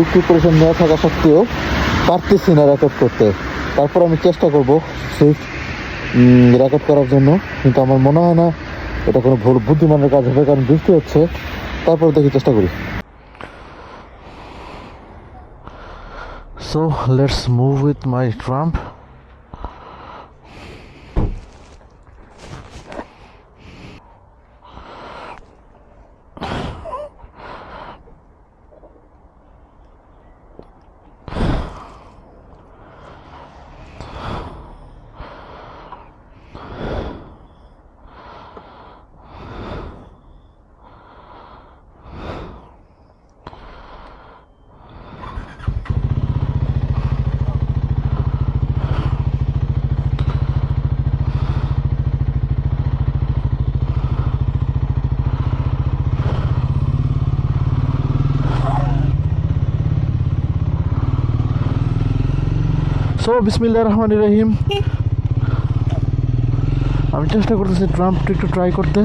ফুল preparation নেওয়া থাকা সত্ত্বেও পারতেছি না রেকর্ড করতে। তারপর আমি চেষ্টা করব সেই রেকর্ড করার জন্য। কিন্তু আমার মনে হয় না এটা কোনো ভুল, বুদ্ধিমানের কাজ হবে, কারণ বৃষ্টি হচ্ছে। তারপর দেখি, চেষ্টা করি। So let's move with my trump so বিসমিল্লা রহমান রহিম। আমি চেষ্টা করতেছি ট্রাম্পটা একটু ট্রাই করতে।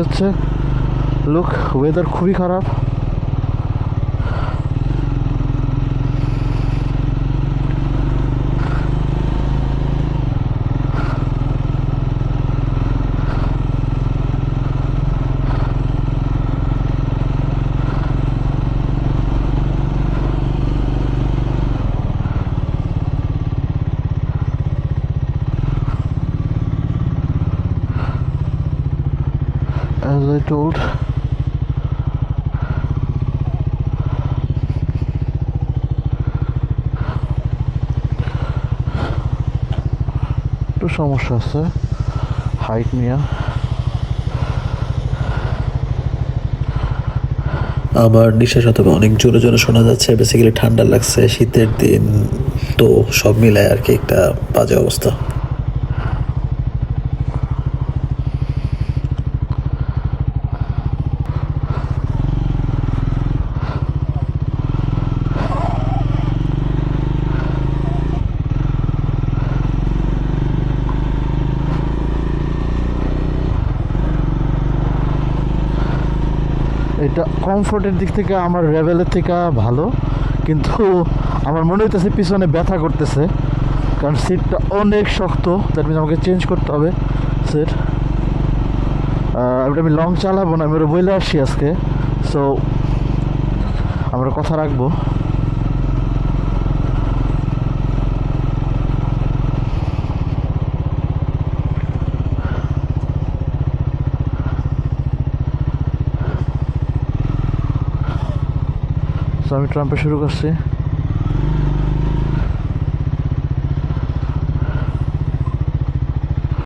হচ্ছে লুক ওয়েদার খুবই খারাপ। As I told. একটু সমস্যা আছে। হাইট নিয়ে। আমার নিঃশ্বাস অথবা অনেক জোরে জোরে শোনা যাচ্ছে। বেসিক্যালি ঠান্ডা লাগছে, শীতের দিন, তো সব মিলায় আর কি একটা বাজে অবস্থা। এটা কমফোর্টের দিক থেকে আমার রেভেলের থেকে ভালো, কিন্তু আমার মনে হইতেছে পিছনে ব্যথা করতেছে, কারণ সিটটা অনেক শক্ত দ্যাট মিনস আমাকে চেঞ্জ করতে হবে সিট আমি লং চালাবো না, আমি বইলে আসছি আজকে সো আমরা কথা রাখব। আমি ট্রাম্পে শুরু করছি।